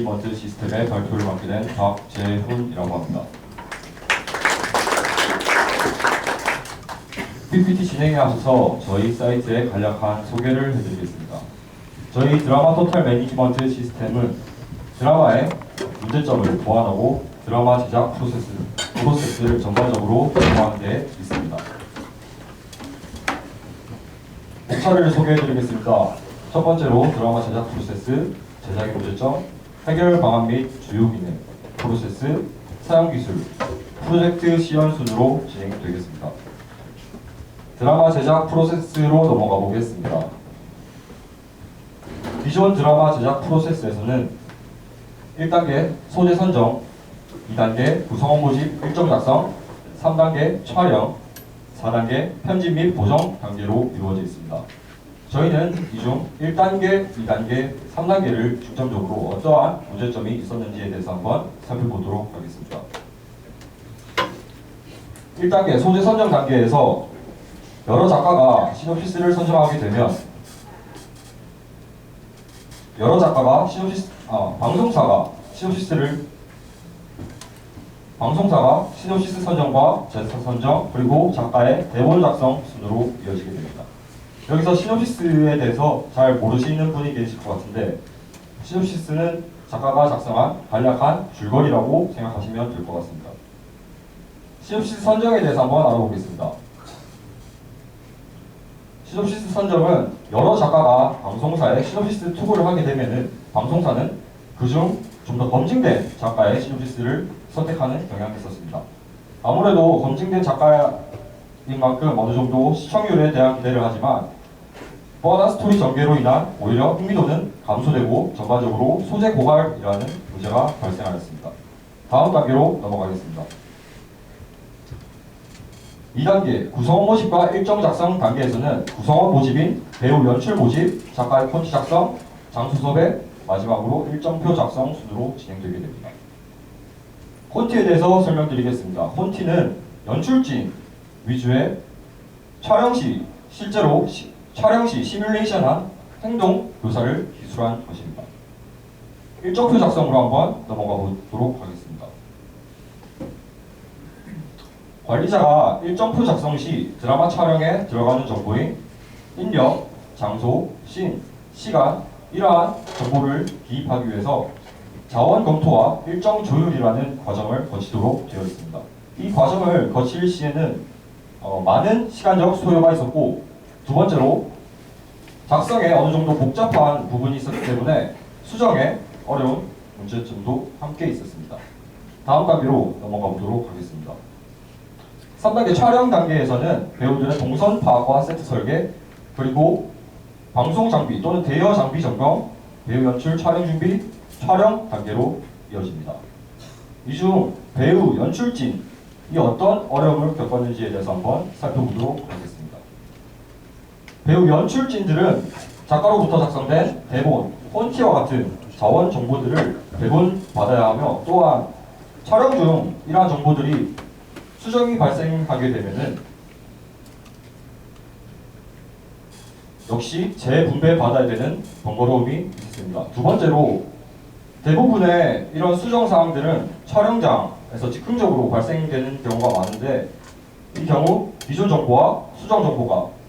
매니지먼트 시스템의 발표를 맡게 된 박재훈이라고 합니다. PPT 진행에 앞서서 저희 사이트의 간략한 소개를 해드리겠습니다. 저희 드라마 토탈 매니지먼트 시스템은 드라마의 문제점을 보완하고 드라마 제작 프로세스, 프로세스를 전반적으로 보완하는 데 있습니다. 목차를 소개해드리겠습니다. 첫 번째로 드라마 제작 프로세스, 제작의 문제점, 해결 방안 및 주요 기능, 프로세스, 사용 기술, 프로젝트 시연 순으로 진행되겠습니다. 드라마 제작 프로세스로 넘어가 보겠습니다. 기존 드라마 제작 프로세스에서는 1단계 소재 선정, 2단계 구성원 모집 일정 작성, 3단계 촬영, 4단계 편집 및 보정 단계로 이루어져 있습니다. 저희는 이중 1단계, 2단계, 3단계를 중점적으로 어떠한 문제점이 있었는지에 대해서 한번 살펴보도록 하겠습니다. 1단계 소재 선정 단계에서 여러 작가가 시놉시스를 선정하게 되면 여러 작가가 시놉시스 아, 방송사가 시놉시스를 방송사가 시놉시스 선정과 제작 선정 그리고 작가의 대본 작성 순으로 이어지게 됩니다. 여기서 시놉시스에 대해서 잘 모르시는 분이 계실 것 같은데 시놉시스는 작가가 작성한 간략한 줄거리라고 생각하시면 될 것 같습니다. 시놉시스 선정에 대해서 한번 알아보겠습니다. 시놉시스 선정은 여러 작가가 방송사에 시놉시스 투구를 하게 되면은 방송사는 그중 좀 더 검증된 작가의 시놉시스를 선택하는 경향이 있었습니다. 아무래도 검증된 작가인 만큼 어느 정도 시청률에 대한 기대를 하지만 뻔한 스토리 전개로 인한 오히려 흥미도는 감소되고 전반적으로 소재 고갈이라는 문제가 발생하였습니다. 다음 단계로 넘어가겠습니다. 2단계 구성원 모집과 일정 작성 단계에서는 구성원 모집인 배우 연출 모집, 작가의 콘티 작성, 장수 섭외, 마지막으로 일정표 작성 순으로 진행되게 됩니다. 콘티에 대해서 설명드리겠습니다. 콘티는 연출진 위주의 촬영 시 실제로 시, 촬영 시 시뮬레이션한 행동 묘사를 기술한 것입니다. 일정표 작성으로 한번 넘어가 보도록 하겠습니다. 관리자가 일정표 작성 시 드라마 촬영에 들어가는 정보인 인력, 장소, 씬, 시간 이러한 정보를 기입하기 위해서 자원 검토와 일정 조율이라는 과정을 거치도록 되어 있습니다. 이 과정을 거칠 시에는 어, 많은 시간적 소요가 있었고 두 번째로 작성에 어느 정도 복잡한 부분이 있었기 때문에 수정에 어려운 문제점도 함께 있었습니다. 다음 단계로 넘어가 보도록 하겠습니다. 3단계 촬영 단계에서는 배우들의 동선 파악과 세트 설계 그리고 방송 장비 또는 대여 장비 점검, 배우 연출 촬영 준비, 촬영 단계로 이어집니다. 이 중 배우 연출진이 어떤 어려움을 겪었는지에 대해서 한번 살펴보도록 하겠습니다. 배우 연출진들은 작가로부터 작성된 대본, 폰티와 같은 자원 정보들을 대본 받아야 하며 또한 촬영 중 이러한 정보들이 수정이 발생하게 되면은 역시 재분배 받아야 되는 번거로움이 있습니다. 두 번째로 대부분의 이런 수정 사항들은 촬영장에서 즉흥적으로 발생되는 경우가 많은데 이 경우 기존 정보와 수정 정보가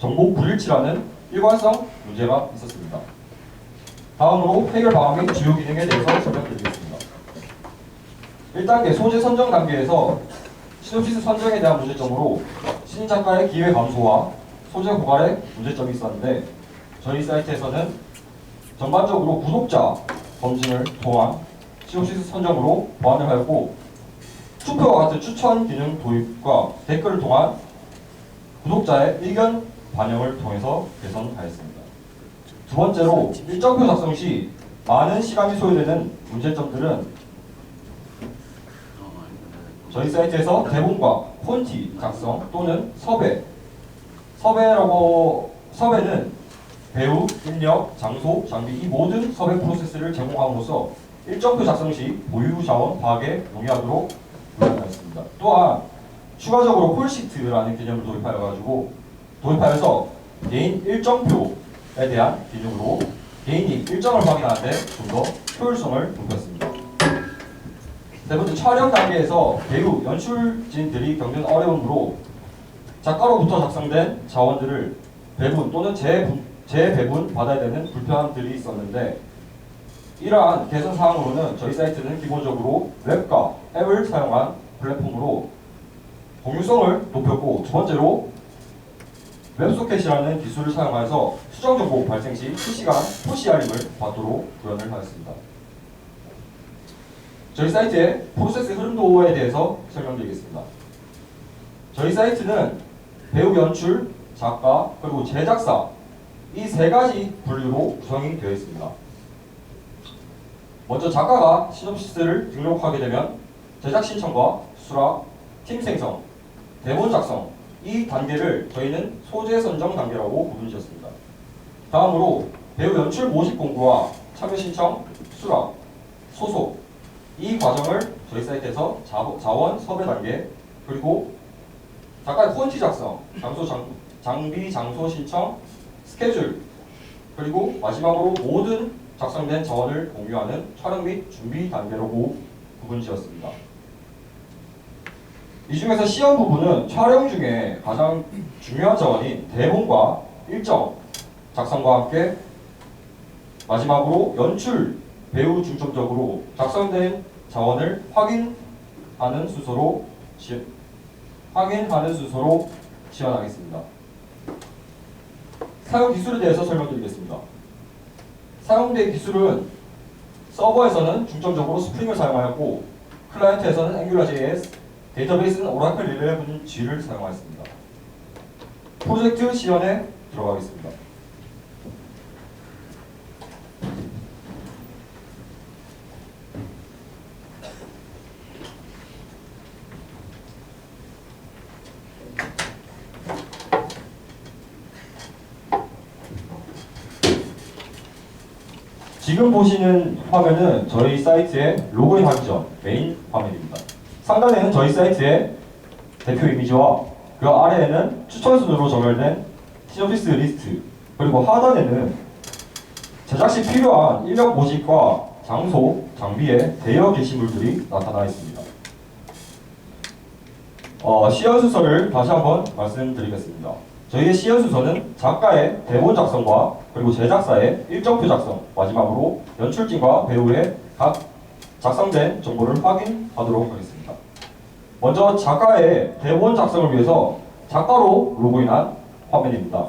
정보 불일치라는 일관성 문제가 있었습니다. 다음으로 해결 방안 및 주요 기능에 대해서 설명드리겠습니다. 1단계 소재 선정 단계에서 시놉시스 선정에 대한 문제점으로 신인 작가의 기회 감소와 소재 고갈에 문제점이 있었는데 저희 사이트에서는 전반적으로 구독자 검증을 통한 시놉시스 선정으로 보완을 하였고 투표와 같은 추천 기능 도입과 댓글을 통한 구독자의 의견 반영을 통해서 개선하였습니다. 두 번째로 일정표 작성 시 많은 시간이 소요되는 문제점들은 저희 사이트에서 대본과 폰티 작성 또는 섭외 섭외라고 섭외는 배우, 인력, 장소, 장비 이 모든 섭외 프로세스를 제공함으로써 일정표 작성 시 보유 자원 파악에 용이하도록 구현하였습니다. 또한 추가적으로 콜시트라는 개념을 도입하여 가지고 도입하여서 개인 일정표에 대한 기능으로 개인이 일정을 확인하는데 좀 더 효율성을 높였습니다. 세 번째 촬영 단계에서 배우, 연출진들이 겪는 어려움으로 작가로부터 작성된 자원들을 배분 또는 재분, 재배분 받아야 되는 불편함들이 있었는데 이러한 개선 사항으로는 저희 사이트는 기본적으로 웹과 앱을 사용한 플랫폼으로 공유성을 높였고 두 번째로 웹소켓이라는 기술을 사용해서 수정 정보 발생 시 실시간 푸시 알림을 받도록 구현을 하였습니다. 저희 사이트의 프로세스 흐름도에 대해서 설명드리겠습니다. 저희 사이트는 배우 연출, 작가, 그리고 제작사 이 세 가지 분류로 구성이 되어 있습니다. 먼저 작가가 시놉시스를 등록하게 되면 제작 신청과 수락, 팀 생성, 대본 작성 이 단계를 저희는 소재 선정 단계라고 부르셨습니다. 다음으로 배우 연출 모집 공고와 참여 신청, 수락, 소속 이 과정을 저희 사이트에서 자, 자원 섭외 단계 그리고 작가의 콘티 작성, 장소 장, 장비 장소 신청, 스케줄 그리고 마지막으로 모든 작성된 자원을 공유하는 촬영 및 준비 단계로 구분 지었습니다. 이 중에서 시험 부분은 촬영 중에 가장 중요한 자원인 대본과 일정 작성과 함께 마지막으로 연출 배우 중점적으로 작성된 자원을 확인하는 순서로 지, 확인하는 순서로 지원하겠습니다. 사용 기술에 대해서 설명드리겠습니다. 사용된 기술은 서버에서는 중점적으로 스프링을 사용하였고 클라이언트에서는 AngularJS, 데이터베이스는 오라클 11G를 사용하였습니다. 프로젝트 시연에 들어가겠습니다. 지금 보시는 화면은 저희 사이트의 로그인 하기 전 메인 화면입니다. 상단에는 저희 사이트의 대표 이미지와 그 아래에는 추천 순으로 정렬된 시너피스 리스트 그리고 하단에는 제작 시 필요한 인력 모집과 장소, 장비의 대여 게시물들이 나타나 있습니다. 어, 시연 순서를 다시 한번 말씀드리겠습니다. 저희의 시연 순서는 작가의 대본 작성과 그리고 제작사의 일정표 작성, 마지막으로 연출진과 배우의 각 작성된 정보를 확인하도록 하겠습니다. 먼저 작가의 대본 작성을 위해서 작가로 로그인한 화면입니다.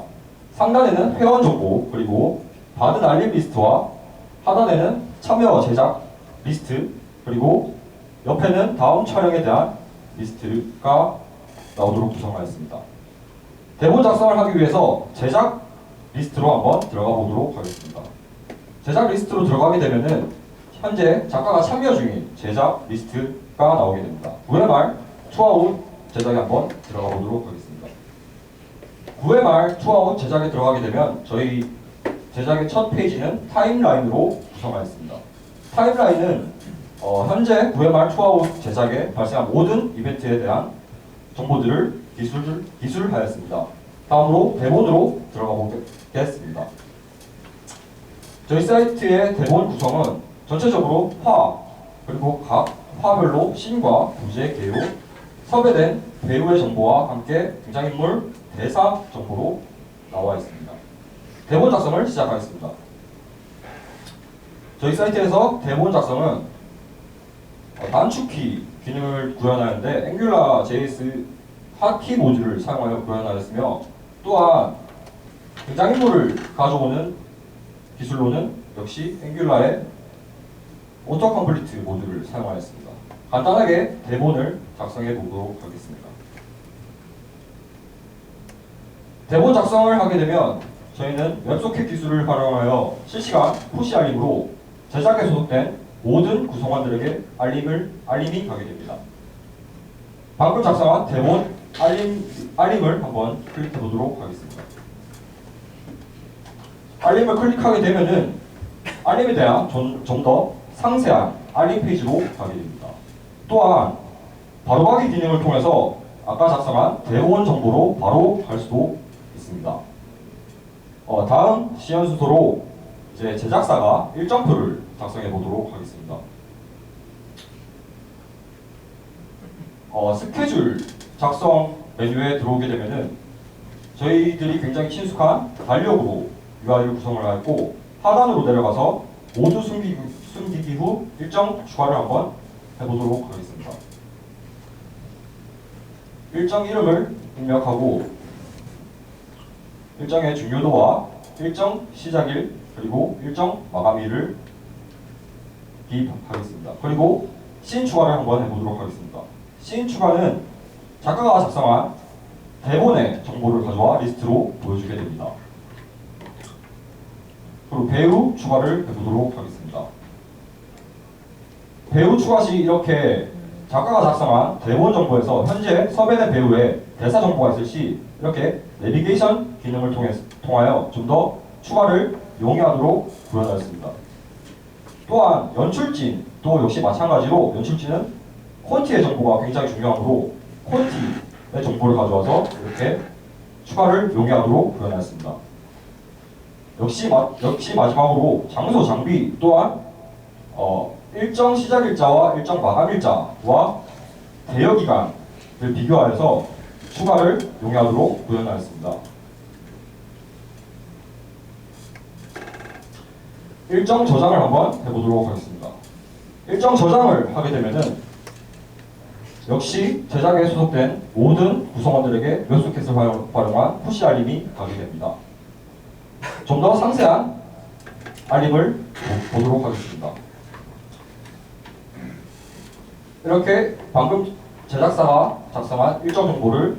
상단에는 회원 정보 그리고 받은 알림 리스트와 하단에는 참여 제작 리스트 그리고 옆에는 다음 촬영에 대한 리스트가 나오도록 구성하였습니다. 대본 작성을 하기 위해서 제작 리스트로 한번 들어가 보도록 하겠습니다. 제작 리스트로 들어가게 되면은 현재 작가가 참여 중인 제작 리스트가 나오게 됩니다. 9회 말 투아웃 제작에 한번 들어가 보도록 하겠습니다. 9회 말 투아웃 제작에 들어가게 되면 저희 제작의 첫 페이지는 타임라인으로 구성하였습니다. 타임라인은 어, 현재 9회 말 투아웃 제작에 발생한 모든 이벤트에 대한 정보들을 기술, 기술하였습니다. 다음으로 대본으로 들어가 보겠습니다. 저희 사이트의 대본 구성은 전체적으로 화, 그리고 각 화별로 신과 부재, 개요, 섭외된 배우의 정보와 함께 등장인물, 대사 정보로 나와 있습니다. 대본 작성을 시작하겠습니다. 저희 사이트에서 대본 작성은 어, 단축키 기능을 구현하는데 앵귤라 JS 하키 모듈을 사용하여 구현하였으며 또한 등장인물을 가져오는 기술로는 역시 앵귤라의 오토 컴플리트 모듈을 사용하였습니다. 간단하게 대본을 작성해 보도록 하겠습니다. 대본 작성을 하게 되면 저희는 웹소켓 기술을 활용하여 실시간 푸시 알림으로 제작에 소속된 모든 구성원들에게 알림을 알림이 가게 됩니다. 방금 작성한 대본 알림 알림을 한번 클릭해 보도록 하겠습니다. 알림을 클릭하게 되면은 알림에 대한 좀 더 상세한 알림 페이지로 가게 됩니다. 또한 바로가기 기능을 통해서 아까 작성한 대본 정보로 바로 갈 수도 있습니다. 어, 다음 시연 순서로 이제 제작사가 일정표를 작성해 보도록 하겠습니다. 어, 스케줄 작성 메뉴에 들어오게 되면은 저희들이 굉장히 친숙한 달력으로 UI를 구성을 하였고 하단으로 내려가서 모두 숨기기, 숨기기 후 일정 추가를 한번 해보도록 하겠습니다. 일정 이름을 입력하고 일정의 중요도와 일정 시작일 그리고 일정 마감일을 기입하겠습니다. 그리고 씬 추가를 한번 해보도록 하겠습니다. 씬 추가는 작가가 작성한 대본의 정보를 가져와 리스트로 보여주게 됩니다. 그리고 배우 추가를 해보도록 하겠습니다. 배우 추가 시 이렇게 작가가 작성한 대본 정보에서 현재 섭외된 배우의 대사 정보가 있을 시 이렇게 내비게이션 기능을 통해, 통하여 좀 더 추가를 용이하도록 구현하였습니다. 또한 연출진 도 역시 마찬가지로 연출진은 콘티의 정보가 굉장히 중요하므로 콘티의 정보를 가져와서 이렇게 추가를 용이하도록 구현하였습니다. 역시 마, 역시 마지막으로 장소 장비 또한 어, 일정 시작 일자와 일정 마감 일자와 대여 기간을 비교하여서 추가를 용이하도록 구현하였습니다. 일정 저장을 한번 해보도록 하겠습니다. 일정 저장을 하게 되면은 역시 제작에 소속된 모든 구성원들에게 몇 소켓을 활용- 활용한 푸시 알림이 가게 됩니다. 좀 더 상세한 알림을 보- 보도록 하겠습니다. 이렇게 방금 제작사가 작성한 일정 정보를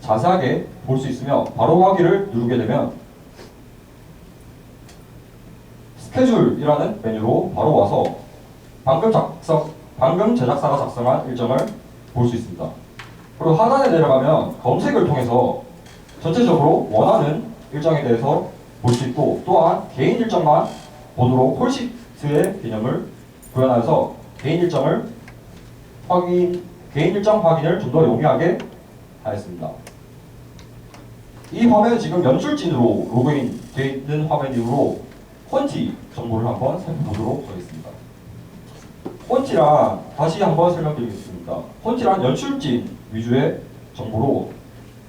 자세하게 볼 수 있으며 바로 하기를 누르게 되면 스케줄이라는 메뉴로 바로 와서 방금 작성 방금 제작사가 작성한 일정을 볼 수 있습니다. 그리고 하단에 내려가면 검색을 통해서 전체적으로 원하는 일정에 대해서 볼 수 있고 또한 개인 일정만 보도록 홀시트의 개념을 구현하여서 개인 일정을 확인 개인 일정 확인을 좀 더 용이하게 하였습니다. 이 화면은 지금 연출진으로 로그인 되어 있는 화면이므로 콘티 정보를 한번 살펴보도록 하겠습니다. 콘티란 다시 한번 설명드리겠습니다. 콘티란 연출진 위주의 정보로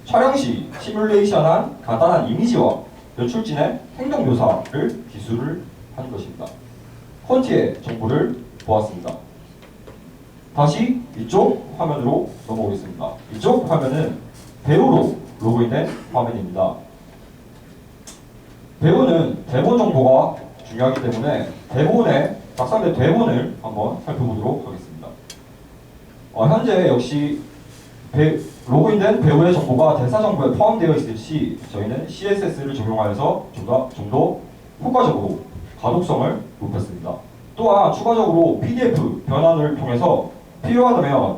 촬영 시 시뮬레이션한 간단한 이미지와 연출진의 행동 묘사를 기술을 한 것입니다. 콘티의 정보를 보았습니다. 다시 이쪽 화면으로 넘어오겠습니다. 이쪽 화면은 배우로 로그인된 화면입니다. 배우는 대본 정보가 중요하기 때문에 대본에 작성된 대본을 한번 살펴보도록 하겠습니다. 어, 현재 역시 배- 로그인된 배우의 정보가 대사 정보에 포함되어 있을 시 저희는 CSS를 적용하여서 좀더 좀 더 효과적으로 가독성을 높였습니다. 또한 추가적으로 PDF 변환을 통해서 필요하다면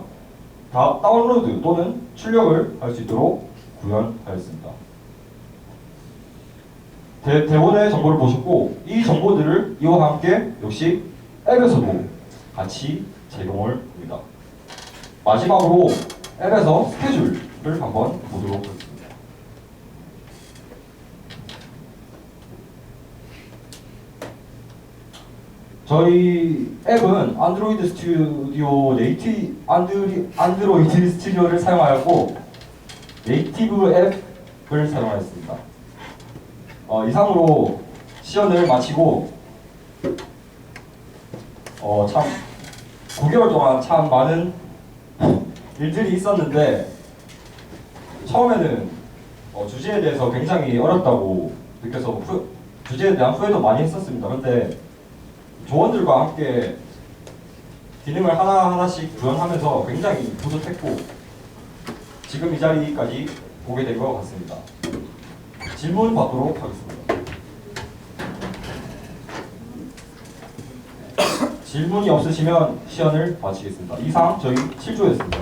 다 다운로드 또는 출력을 할 수 있도록 구현하였습니다. 대, 대본의 정보를 보셨고 이 정보들을 이와 함께 역시 앱에서도 같이 제공을 합니다. 마지막으로 앱에서 스케줄을 한번 보도록 하겠습니다. 저희 앱은 안드로이드 스튜디오 네이티 안드리, 안드로이드 스튜디오를 사용하였고 네이티브 앱을 사용하였습니다. 어, 이상으로 시연을 마치고 어, 참 9개월 동안 참 많은 일들이 있었는데 처음에는 어, 주제에 대해서 굉장히 어렵다고 느껴서 후, 주제에 대한 후회도 많이 했었습니다. 근데 조원들과 함께 기능을 하나하나씩 구현하면서 굉장히 뿌듯했고 지금 이 자리까지 오게 된 것 같습니다. 질문 받도록 하겠습니다. 질문이 없으시면 시연을 마치겠습니다. 이상 저희 7조였습니다.